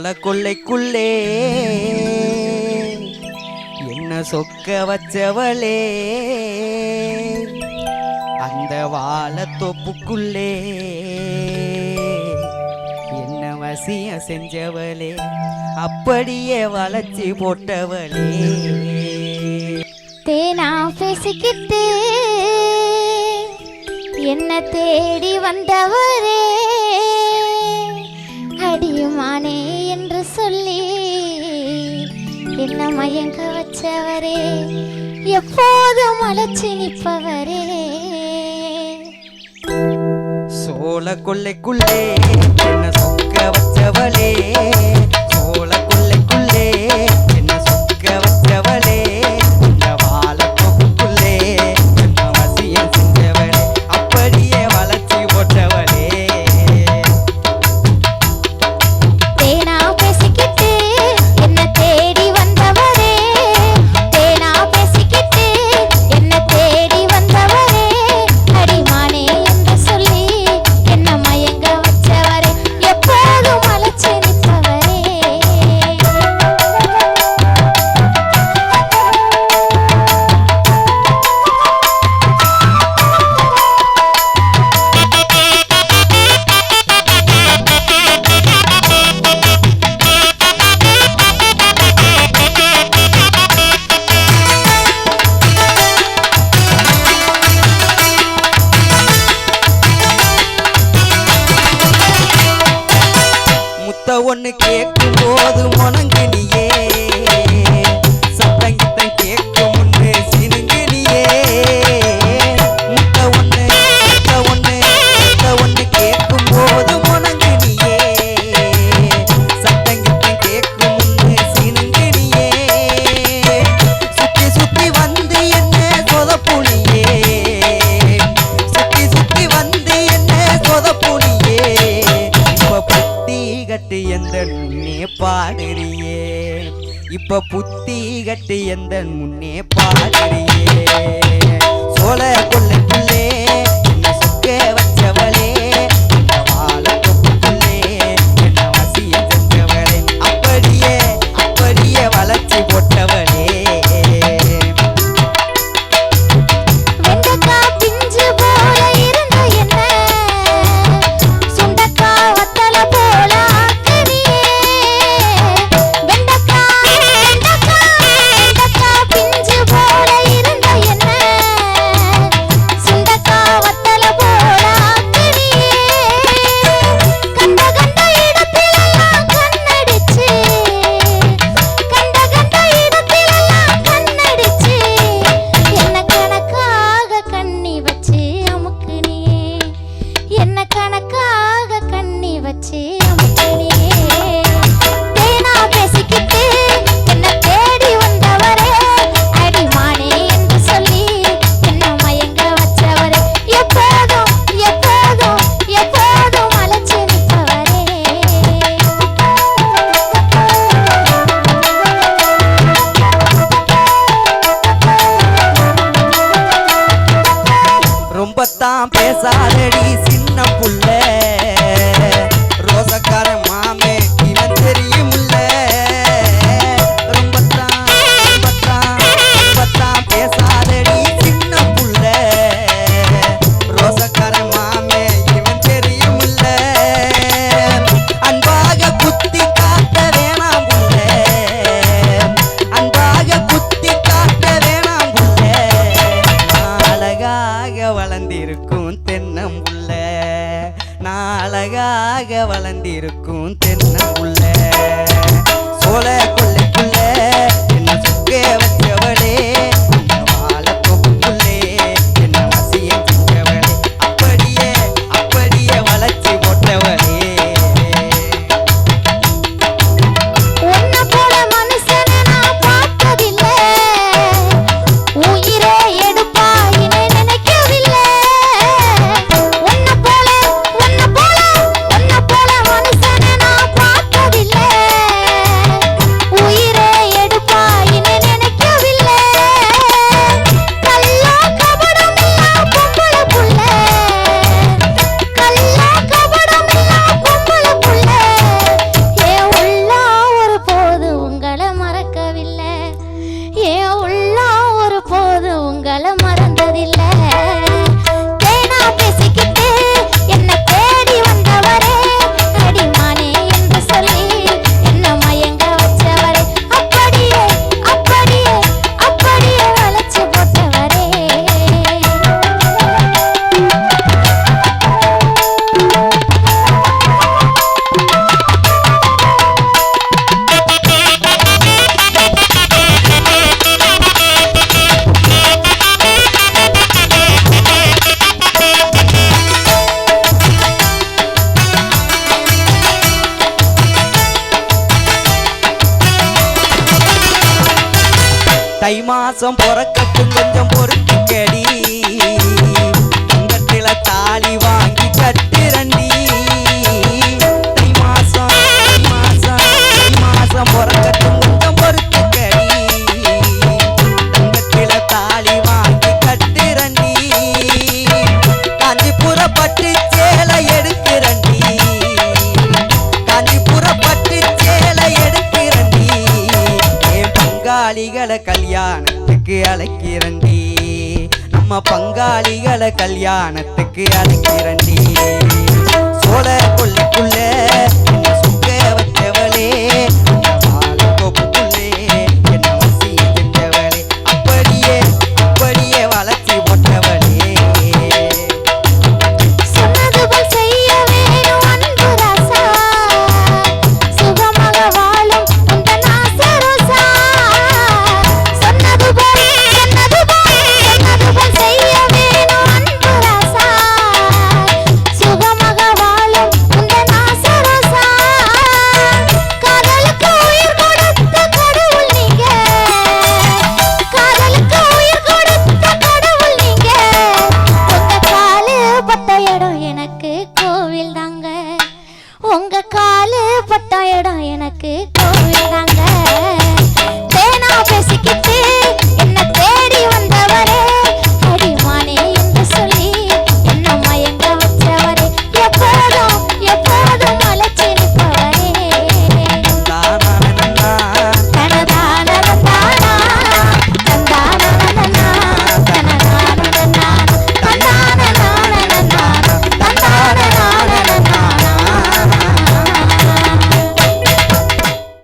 போல கொள்ளைக்குள்ளே. என்ன சொக்க வச்சவளே? அந்த வாழ தொப்புக்குள்ளே. என்ன வசியம் செஞ்சவளே? அப்படியே வளர்ச்சி போட்டவளே. தேனா பேசிக்கிட்டு என்ன தேடி வந்தவரே. இயங்க வச்சவரே? எப்போதும் அழைச்சி நிற்பவரே. சோழ கொள்ளைக்குள்ளே என்ன சொக்க வச்சவளே? ஒத்த ஒன்று கேட்கும் போது உனக்கு கட்டு எந்த முன்னே பாடுறியே? இப்ப புத்தி கட்டு எந்த முன்னே பாடுறியே? சோழ கொள்ள என்ன சுக்க வச்சவளே? ಕಿರಣಿ கண்ணன் உள்ள? சோல கொள்ள தை மாசம் பிறக்கட்டும் கொஞ்சம் பொறுத்து பங்காளிகளை கல்யாணத்துக்கு அழைக்கிறண்டி நம்ம பங்காளிகளை கல்யாணத்துக்கு அழைக்கிறண்டி சோழ தாங்க